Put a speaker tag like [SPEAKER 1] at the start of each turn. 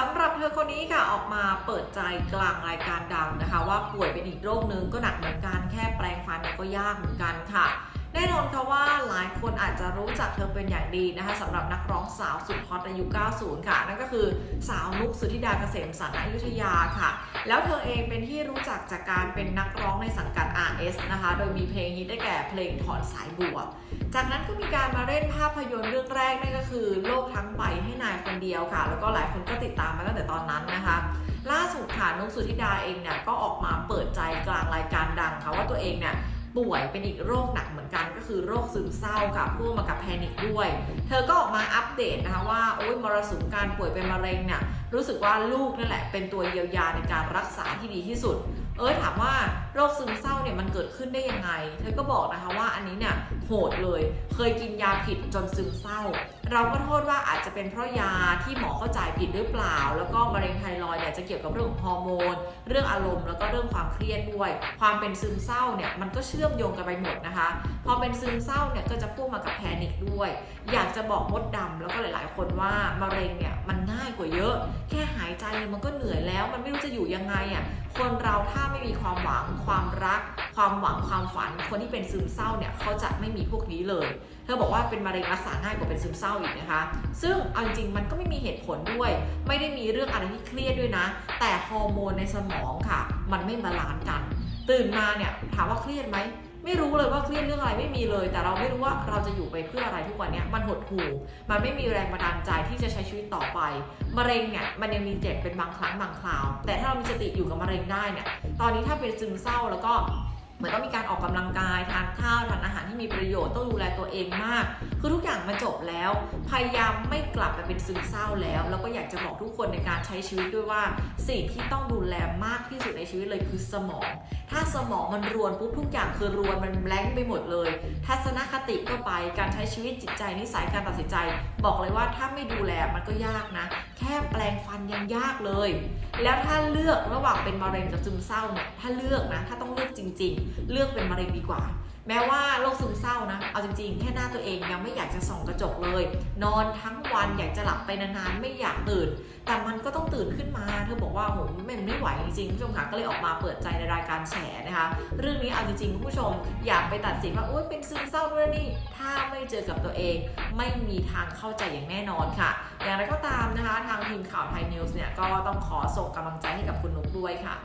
[SPEAKER 1] สำหรับเธอคนนี้ค่ะออกมาเปิดใจกลางรายการดังนะคะ ว่าป่วยเป็นอีกโรคนึงก็หนักเหมือนกันแค่แปลงฟันก็ยากเหมือนกันค่ะ แน่นอนค่ะว่าหลายคนอาจจะรู้จักเธอเป็นอย่างดีนะคะสำหรับนักร้องสาวสุดฮอตในยุ 90 ค่ะ นั่นก็คือสาวนุกสุธิดาเกษมสันต์อยุธยาค่ะ แล้วเธอเองเป็นที่รู้จักจากการเป็นนักร้องในสังกัด RS นะคะ โดยมีเพลงฮิตได้แก่เพลงถอนสายบัว จากนั้นก็มีการมาเล่นภาพยนตร์เรื่องแรกนั่นก็คือ โลกทั้งใบให้นายคนเดียวค่ะ แล้วก็หลายคนก็ติดตามมาตั้งแต่ตอนนั้นนะคะล่าสุดค่ะนุกสุธิดาเองเนี่ยก็ออกมาเปิดใจกลางรายการดังค่ะว่าตัวเองเนี่ย ป่วยเป็นอีกโรคหนักเหมือนกันก็คือโรคซึมเศร้าค่ะพ่วงมากับแพนิคด้วย เธอก็ออกมาอัปเดตนะคะว่าโอ้ยมรสุมการป่วยเป็นมะเร็งเนี่ย รู้สึกว่าลูกนั่นแหละ เป็นตัวเยียวยาในการรักษาที่ดีที่สุด เอ้ยถามว่าโรคซึมเศร้าเนี่ยมันเกิดขึ้นได้ยังไง เธอก็บอกนะคะว่าอันนี้เนี่ยโหดเลย เคยกินยาผิดจนซึมเศร้า เราก็โทษว่าอาจจะเป็นเพราะยาที่หมอเข้าใจผิดหรือเปล่า แล้วก็มะเร็งไทรอยด์เนี่ยจะเกี่ยวกับเรื่องของฮอร์โมน เรื่องอารมณ์แล้วก็เรื่องความเครียดด้วย ความเป็นซึมเศร้าเนี่ยมันก็เชื่อมโยงกันไปหมดนะคะ พอเป็นซึมเศร้าเนี่ยก็จะพ่วงมากับแพ ด้วย อยากจะบอกมดดำแล้วก็หลาย ๆ คนว่ามะเร็งเนี่ยมันง่ายกว่าเยอะ แค่หายใจเนี่ยมันก็เหนื่อยแล้ว มันไม่รู้จะอยู่ยังไงอะคนเราถ้าไม่มีความหวังความรัก ความหวังความฝัน คนที่เป็นซึมเศร้าเนี่ยเขาจะไม่มีพวกนี้เลย เธอบอกว่าเป็นมะเร็งรักษาง่ายกว่าเป็นซึมเศร้าอีกนะคะ ซึ่งเอาจริงๆมันก็ไม่มีเหตุผลด้วย ไม่ได้มีเรื่องอะไรที่เครียดด้วยนะ แต่ฮอร์โมนในสมองค่ะ มันไม่บาลานซ์กัน ตื่นมาเนี่ยถามว่าเครียดไหม ไม่รู้เลยว่าเครียดเรื่องอะไรไม่มีเลย แต่เราไม่รู้ว่าเราจะอยู่ไปเพื่ออะไรทุกวันนี้มันหดหู่มันไม่มีแรงบันดาลใจที่จะใช้ชีวิตต่อไปมะเร็งเนี่ยมันยังมีเจ็บเป็นบางครั้งบางคราว แต่ถ้าเรามีสติอยู่กับมะเร็งได้เนี่ยตอนนี้ถ้าเป็นซึมเศร้าแล้วก็เหมือนต้องมีการออกกำลังกายทานข้าวทาน ที่มีประโยชน์ต้องดูแลตัวเองมาก คือทุกอย่างมันจบแล้ว พยายามไม่กลับไปเป็นซึมเศร้าแล้ว แล้วก็อยากจะบอกทุกคนในการใช้ชีวิตด้วยว่า สิ่งที่ต้องดูแลมากที่สุดในชีวิตเลยคือสมอง ถ้าสมองมันรวนปุ๊บทุกอย่างคือรวนมันแบงค์ไปหมดเลย ทัศนคติก็ไปการใช้ชีวิตจิตใจนิสัยการตัดสินใจ บอกเลยว่าถ้าไม่ดูแลมันก็ยากนะ แค่แปลงฟันยังยากเลย แล้วถ้าเลือกระหว่างเป็นมะเร็งกับซึมเศร้าเนี่ยถ้าเลือกนะถ้าต้องเลือก จริง ๆ เลือกเป็นมะเร็งดีกว่า แม้ว่าโรคซึมเศร้านะ เอาจริง ๆ แค่หน้าตัวเองยังไม่อยากจะส่องกระจกเลย นอนทั้งวันอยากจะหลับไปนานๆ ไม่อยากตื่น แต่มันก็ต้องตื่นขึ้นมา เธอบอกว่าโหมันไม่ไหวจริงๆผู้ชมคะก็เลยออกมาเปิดใจในรายการแฉนะคะ เรื่องนี้เอาจริงๆผู้ชมอยากไปตัดสินว่าโอ๊ยเป็นซึมเศร้าด้วยนี่ ถ้าไม่เจอกับตัวเอง ไม่มีทางเข้าใจอย่างแน่นอนค่ะ อย่างไรก็ตามนะคะ ทางทีมข่าวไทยนิวส์เนี่ยก็ต้องขอส่งกำลังใจให้กับคุณนุ๊กด้วยค่ะ